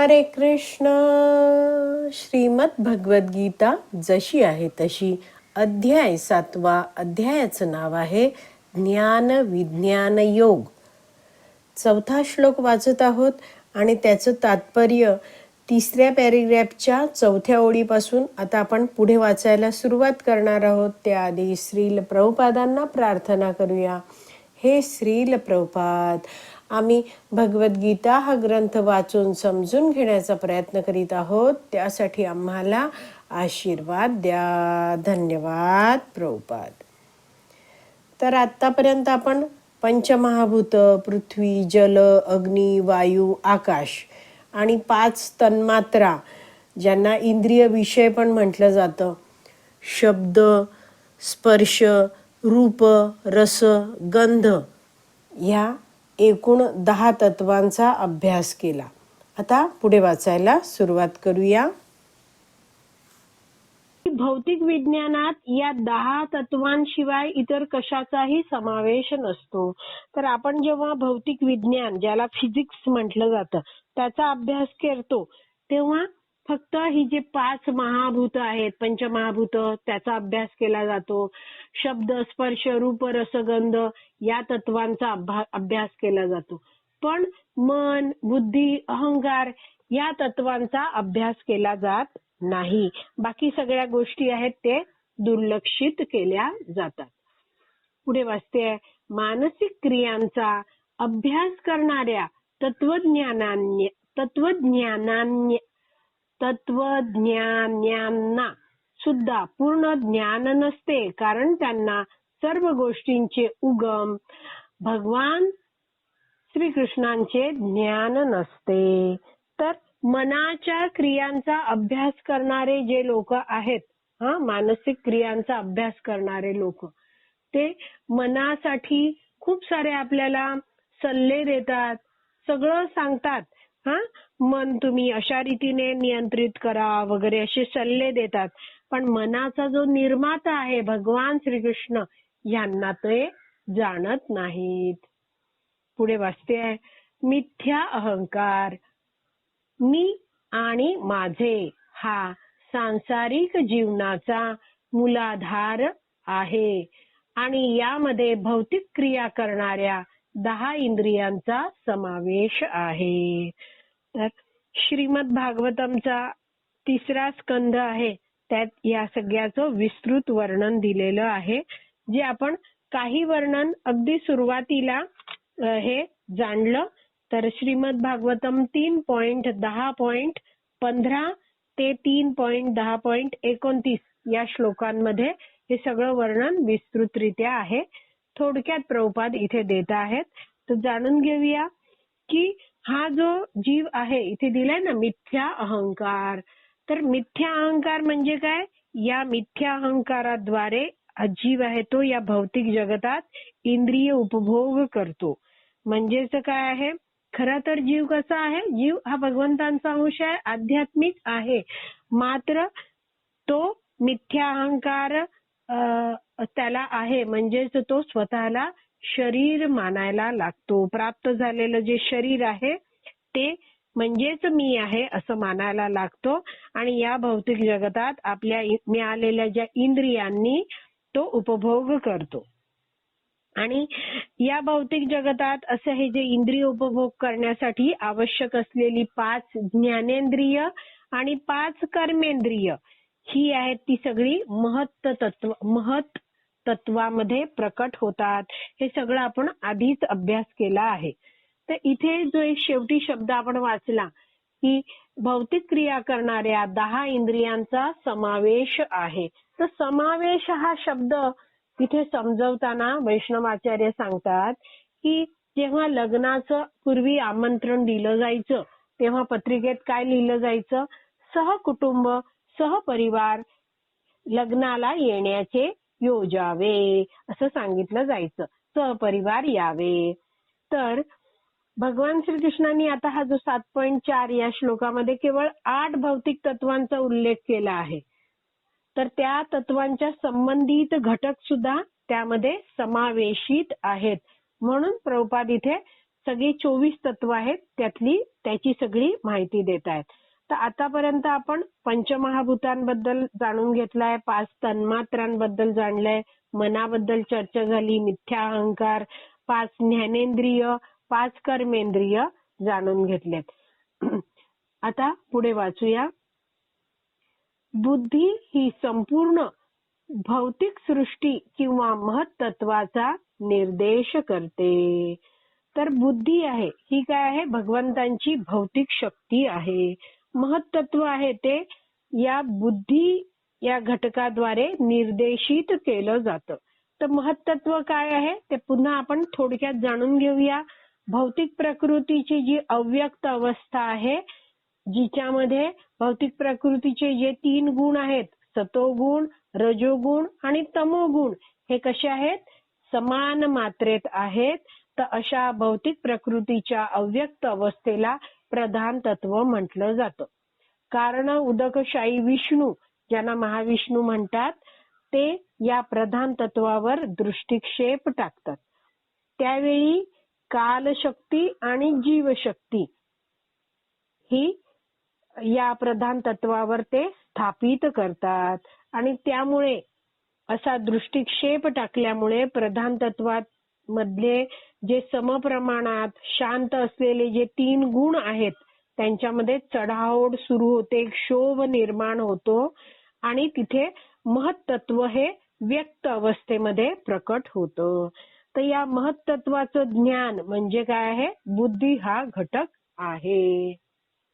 हरे कृष्ण. श्रीमद भगवद्गीता जशी आहे तशी. अध्याय सातवा अध्यायाचं नाव आहे ज्ञान विज्ञान योग. चौथा श्लोक वाचत आहोत आणि त्याचं तात्पर्य तिसऱ्या पॅरेग्राफच्या चौथ्या ओळीपासून आता आपण पुढे वाचायला सुरुवात करणार आहोत. त्याआधी श्रील प्रभुपादांना प्रार्थना करूया. हे श्रील प्रभुपाद आम्ही भगवद्गीता हा ग्रंथ वाचून समजून घेण्याचा प्रयत्न करीत आहोत. त्यासाठी आम्हाला आशीर्वाद द्या. धन्यवाद प्रभुपाद. तर आत्तापर्यंत आपण पंचमहाभूत पृथ्वी जल अग्नी वायू आकाश आणि पाच तन्मात्रा ज्यांना इंद्रिय विषय पण म्हटलं जातं. शब्द स्पर्श रूप रस गंध ह्या एकूण दहा तत्वांचा अभ्यास केला. आता पुढे वाचायला सुरुवात करूया. भौतिक विज्ञानात या दहा तत्वांशिवाय इतर कशाचाही समावेश नसतो. तर आपण जेव्हा भौतिक विज्ञान ज्याला फिजिक्स म्हटलं जातं त्याचा अभ्यास करतो तेव्हा फक्त ही जे पाच महाभूत आहेत पंचमहाभूत त्याचा अभ्यास केला जातो. शब्द स्पर्श रूप रसगंध या तत्वांचा अभ्यास केला जातो. पण मन बुद्धी अहंकार या तत्वांचा अभ्यास केला जात नाही. बाकी सगळ्या गोष्टी आहेत ते दुर्लक्षित केल्या जातात. पुढे वाचते मानसिक क्रियांचा अभ्यास करणाऱ्या तत्वज्ञानान्य तत्वज्ञानान्य तत्वज्ञान्यांना सुद्धा पूर्ण ज्ञान नसते कारण त्यांना सर्व गोष्टींचे उगम भगवान श्रीकृष्णांचे ज्ञान नसते. तर मनाच्या क्रियांचा अभ्यास करणारे जे लोक आहेत हा मानसिक क्रियांचा अभ्यास करणारे लोक ते मनासाठी खूप सारे आपल्याला सल्ले देतात सगळं सांगतात मन तुम्ही अशा रीतीने नियंत्रित करा वगैरे असे सल्ले देतात. पण मनाचा जो निर्माता आहे भगवान श्रीकृष्ण यांना ते जाणत नाहीत. पुढे वाचते आहे. मिथ्या अहंकार मी आणि माझे हा सांसारिक जीवनाचा मूलाधार आहे. आणि यामध्ये भौतिक क्रिया करणाऱ्या दहा इंद्रियांचा समावेश आहे. तर श्रीमद भागवतमचा तिसरा स्कंध आहे. त्यात या सगळ्याचं विस्तृत वर्णन दिलेलं आहे जे आपण काही वर्णन अगदी सुरुवातीला हे जाणलं. तर श्रीमद भागवतम तीन पॉइंट दहा पॉइंट पंधरा ते तीन पॉइंट दहा पॉइंट एकोणतीस या श्लोकांमध्ये हे सगळं वर्णन विस्तृतरित्या आहे. थोडक्यात प्रभुपाद इथे देत आहेत. तर जाणून घेऊया की हा जो जीव आहे इथे दिलाय ना मिथ्या अहंकार. तर मिथ्या अहंकार म्हणजे काय? या मिथ्या अहंकाराद्वारे जीव आहे तो या भौतिक जगतात इंद्रिय उपभोग करतो. म्हणजेच काय आहे? खरा तर जीव कसा आहे? जीव हा भगवंतांचा अंश आहे आध्यात्मिक आहे. मात्र तो मिथ्या अहंकार त्याला आहे. म्हणजेच तो स्वतःला शरीर मानायला लागतो. प्राप्त झालेलं जे शरीर आहे ते म्हणजेच मी आहे असं मानायला लागतो. आणि या भौतिक जगतात आपल्या मिळालेल्या ज्या इंद्रियांनी तो उपभोग करतो. आणि या भौतिक जगतात असं हे जे इंद्रिय उपभोग करण्यासाठी आवश्यक असलेली पाच ज्ञानेंद्रिय आणि पाच कर्मेंद्रिय ही आहेत ती सगळी महत तत्व महत तत्वामध्ये प्रकट होतात. हे सगळं आपण आधीच अभ्यास केला आहे. तर इथे जो एक शेवटी शब्द आपण वाचला की भौतिक क्रिया करणाऱ्या दहा इंद्रियांचा समावेश आहे. तर समावेश हा शब्द तिथे समजवताना वैष्णवाचार्य सांगतात की जेव्हा लग्नाचं पूर्वी आमंत्रण दिलं जायचं तेव्हा पत्रिकेत काय लिहिलं जायचं? सहकुटुंब सहपरिवार लग्नाला येण्याचे योजावे असं सांगितलं जायचं. सहपरिवार यावे. तर भगवान श्रीकृष्णांनी आता हा जो सात पॉईंट चार या श्लोकामध्ये केवळ आठ भौतिक तत्वांचा उल्लेख केला आहे. तर त्या तत्वांच्या संबंधित घटक सुद्धा त्यामध्ये समावेशित आहेत. म्हणून प्रभुपाद इथे सगळी चोवीस तत्व आहेत त्यातली त्याची सगळी माहिती देत आहेत. तर आतापर्यंत आपण पंचमहाभूतांबद्दल जाणून घेतलंय पाच तन्मात्रांबद्दल जाणलंय मनाबद्दल चर्चा झाली मिथ्या अहंकार पाच ज्ञानेंद्रिय पाच कर्मेंद्रिय जाणून घेतलेत. आता पुढे वाचूया. बुद्धी ही संपूर्ण भौतिक सृष्टी किंवा महत्त्वाचा निर्देश करते. तर बुद्धी आहे ही काय आहे? भगवंतांची भौतिक शक्ती आहे. महत्त्व आहे ते या बुद्धी या घटकाद्वारे निर्देशित केलं जातं. तर महत्त्व काय आहे? ते पुन्हा आपण थोडक्यात जाणून घेऊया. भौतिक प्रकृतीची जी अव्यक्त अवस्था आहे जिच्यामध्ये भौतिक प्रकृतीचे जे तीन गुण आहेत सतोगुण रजोगुण आणि तमोगुण हे कसे आहेत? समान मात्रेत आहेत. तर अशा भौतिक प्रकृतीच्या अव्यक्त अवस्थेला प्रधान तत्व म्हटलं जातं. कारण उदकशाही विष्णू ज्यांना महाविष्णू म्हणतात ते या प्रधान तत्वावर दृष्टिक्षेप टाकतात. त्यावेळी कालशक्ती आणि जीवशक्ती ही या प्रधान तत्वावर ते स्थापित करतात. आणि त्यामुळे असा दृष्टिक्षेप टाकल्यामुळे प्रधान तत्वात मधले जे समप्रमाणात शांत असलेले जे तीन गुण आहेत त्यांच्यामध्ये चढाओढ सुरू होते क्षोभ निर्माण होतो आणि तिथे महत्त्व हे व्यक्त अवस्थेमध्ये प्रकट होतं. तर या महत्त्वाचं ज्ञान म्हणजे काय आहे? बुद्धी हा घटक आहे.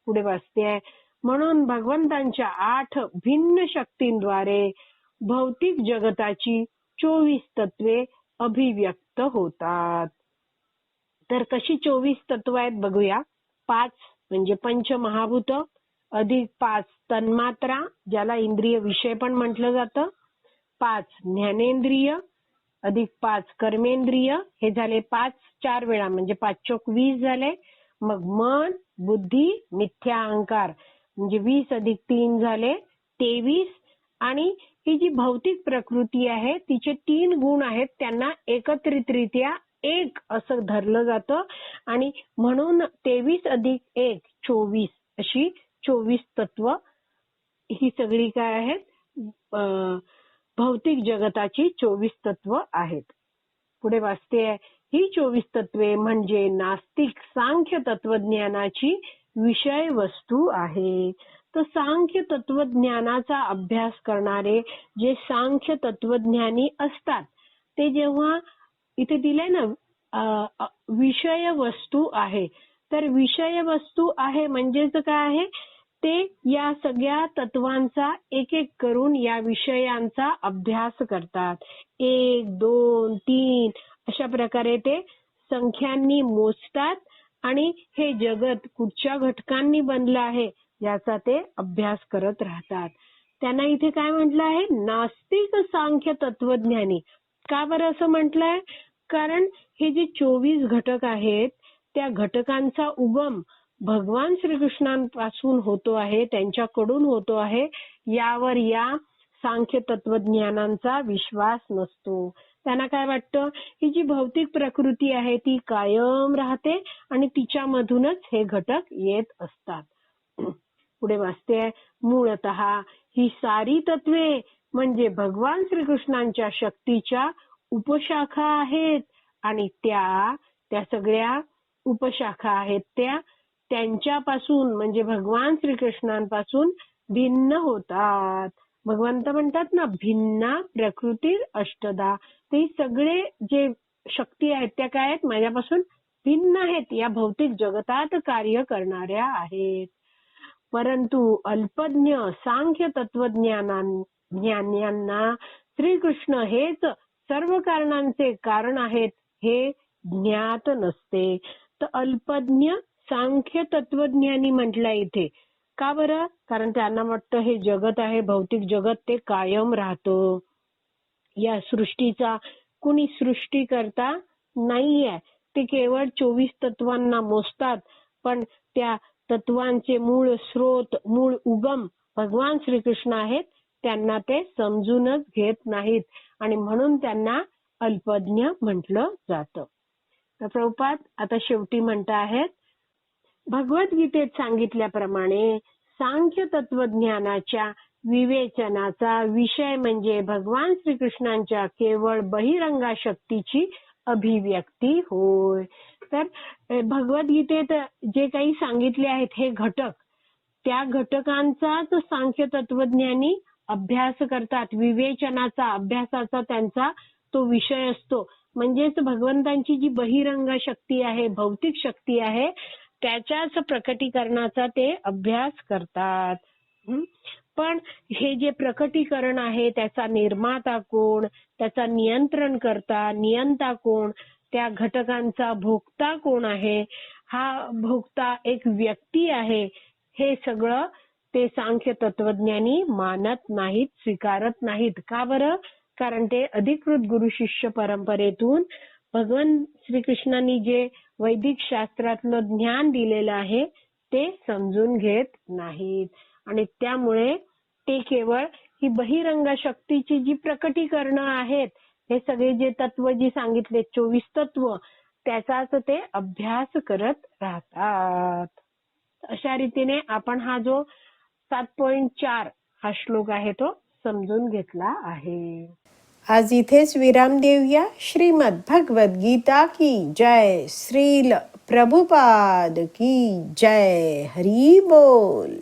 पुढे वाचते म्हणून भगवंतांच्या आठ भिन्न शक्तींद्वारे भौतिक जगताची चोवीस तत्वे अभिव्यक्त होतात. तर कशी चोवीस तत्व आहेत बघूया. पाच म्हणजे पंचमहाभूत अधिक पाच तन्मात्रा ज्याला इंद्रिय विषय पण म्हटलं जातं. पाच ज्ञानेंद्रिय अधिक पाच कर्मेंद्रिय हे झाले पाच चार वेळा म्हणजे पाच चोक वीस झाले. मग मन बुद्धी मिथ्या अहंकार म्हणजे वीस अधिक तीन झाले तेवीस. आणि ही जी भौतिक प्रकृती आहे तिचे तीन गुण आहेत त्यांना एकत्रितरित्या एक असं धरलं जातं. आणि म्हणून तेवीस अधिक एक चोवीस अशी चोवीस तत्व ही सगळी काय आहेत? भौतिक जगताची चोवीस तत्व आहेत. पुढे वाचते ही चोवीस तत्वे म्हणजे नास्तिक सांख्य तत्वज्ञानाची विषय वस्तू आहे. तर सांख्य तत्वज्ञानाचा अभ्यास करणारे जे सांख्य तत्वज्ञानी असतात ते जेव्हा इथे दिलंय ना विषय वस्तू आहे. तर विषय वस्तू आहे म्हणजेच काय आहे? ते या सगळ्या तत्वांचा एक एक करून या विषयांचा अभ्यास करतात. एक दोन तीन अशा प्रकारे ते संख्यांनी मोजतात आणि हे जगत कुठच्या घटकांनी बनलं आहे याचा ते अभ्यास करत राहतात. त्यांना इथे काय म्हटलं आहे? नास्तिक सांख्य तत्वज्ञानी का बरं असं म्हटलंय? कारण हे जे चोवीस घटक आहेत त्या घटकांचा उगम भगवान श्रीकृष्णांपासून होतो आहे त्यांच्याकडून होतो आहे यावर या सांख्य तत्वज्ञानांचा विश्वास नसतो. त्यांना काय वाटतं? ही जी भौतिक प्रकृती आहे ती कायम राहते आणि तिच्यामधूनच हे घटक येत असतात. पुढे वाचते मूळत ही सारी तत्वे म्हणजे भगवान श्रीकृष्णांच्या शक्तीच्या उपशाखा आहेत. आणि त्या त्या सगळ्या उपशाखा आहेत. त्या त्यांच्यापासून म्हणजे भगवान श्रीकृष्णांपासून भिन्न होतात. भगवंत म्हणतात ना भिन्ना प्रकृती अष्टदा. ते सगळे जे शक्ती आहेत त्या काय आहेत? माझ्यापासून भिन्न आहेत. या भौतिक जगतात कार्य करणाऱ्या आहेत. परंतु अल्पज्ञ सांख्य तत्वज्ञानांना श्रीकृष्ण हेच सर्व कारणांचे कारण आहेत हे ज्ञात नसते. तर अल्पज्ञ सांख्य तत्वज्ञानी म्हटलंय इथे. का बरं? कारण त्यांना वाटतं हे जगत आहे भौतिक जगत ते कायम राहतं. या सृष्टीचा कुणी सृष्टी करता नाहीये. ते केवळ चोवीस तत्वांना मोजतात पण त्या तत्वांचे मूळ स्रोत मूळ उगम भगवान श्रीकृष्ण आहेत. त्यांना ते समजूनच घेत नाहीत. आणि म्हणून त्यांना अल्पज्ञ म्हटलं जातं. तर प्रभुपाद आता शेवटी म्हणत आहेत भगवद्गीतेत सांगितल्याप्रमाणे सांख्य तत्वज्ञानाच्या विवेचनाचा विषय म्हणजे भगवान श्रीकृष्णांच्या केवळ बहिरंगा शक्तीची अभिव्यक्ती होय. तर भगवद्गीतेत जे काही सांगितले आहेत हे घटक त्या घटकांचाच सांख्य तत्वज्ञानी अभ्यास करतात विवेचनाचा अभ्यासाचा त्यांचा तो विषय असतो. म्हणजेच भगवंतांची जी बहिरंग शक्ती आहे भौतिक शक्ती आहे त्याच्याच प्रकटीकरणाचा ते अभ्यास करतात. पण हे जे प्रकटीकरण आहे त्याचा निर्माता कोण? त्याचा नियंत्रण करता नियंता कोण? त्या घटकांचा भोगता कोण आहे? हा भोगता एक व्यक्ती आहे. हे सगळं ते सांख्य तत्वज्ञानी मानत नाहीत स्वीकारत नाहीत. का बरं? कारण ते अधिकृत गुरु शिष्य परंपरेतून भगवान श्रीकृष्णांनी जे वैदिक शास्त्रातलं ज्ञान दिलेलं आहे ते समजून घेत नाहीत. आणि त्यामुळे ते केवळ ही बहिरंग शक्तीची जी प्रकटीकरणं आहेत हे सगळे जे तत्व जी सांगितले चोवीस तत्व त्याचाच ते अभ्यास करत राहतात. अशा रीतीने आपण हा जो सात पॉइंट चार हा श्लोक आहे तो समजून घेतला आहे. आज इथेच विराम देऊया. श्रीमद भगवद गीता की जय. श्रील प्रभुपाद की जय. हरी बोल.